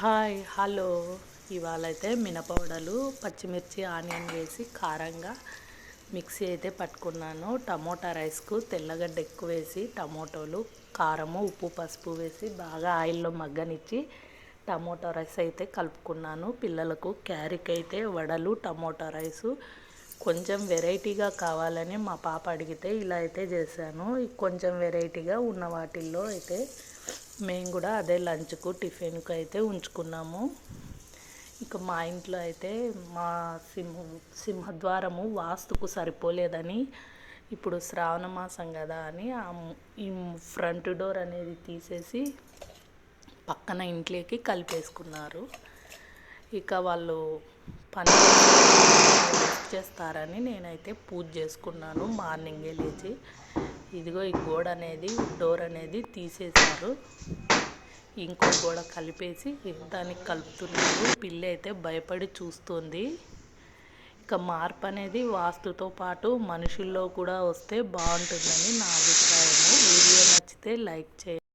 Hi hello. ఇవాళ అయితే మినపవడలు పచ్చిమిర్చి ఆనియన్ వేసి కారంగా మిక్సీ అయితే పట్టుకున్నాను. టమోటా రైస్కు తెల్లగడ్డ ఎక్కువ వేసి టమోటోలు కారము ఉప్పు పసుపు వేసి బాగా ఆయిల్లో మగ్గనిచ్చి టమోటా రైస్ అయితే కలుపుకున్నాను. పిల్లలకు క్యారీకి అయితే వడలు టమోటా రైసు కొంచెం వెరైటీగా కావాలని మా పాప అడిగితే ఇలా అయితే చేశాను. కొంచెం వెరైటీగా ఉన్న వాటిల్లో అయితే మేము కూడా అదే లంచ్కు టిఫిన్కు అయితే ఉంచుకున్నాము. ఇక మా ఇంట్లో అయితే మా సింహ సింహద్వారము వాస్తుకు సరిపోలేదని ఇప్పుడు శ్రావణ మాసం కదా అని ఈ ఫ్రంట్ డోర్ అనేది తీసేసి పక్కన ఇంట్లోకి కలిపేసుకున్నారు. ఇక వాళ్ళు పని చేస్తారని నేనైతే పూజ చేసుకున్నాను మార్నింగే లేచి. ఇదిగో ఈ గోడ అనేది డోర్ అనేది తీసేశారు. ఇంకో గోడ కలిపేసి దానికి కలుపుతున్నారు. పిల్లి అయితే భయపడి చూస్తుంది. ఇక మార్పు అనేది వాస్తుతో పాటు మనుషుల్లో కూడా వస్తే బాగుంటుందని నా అభిప్రాయము. వీడియో నచ్చితే లైక్ చేయండి.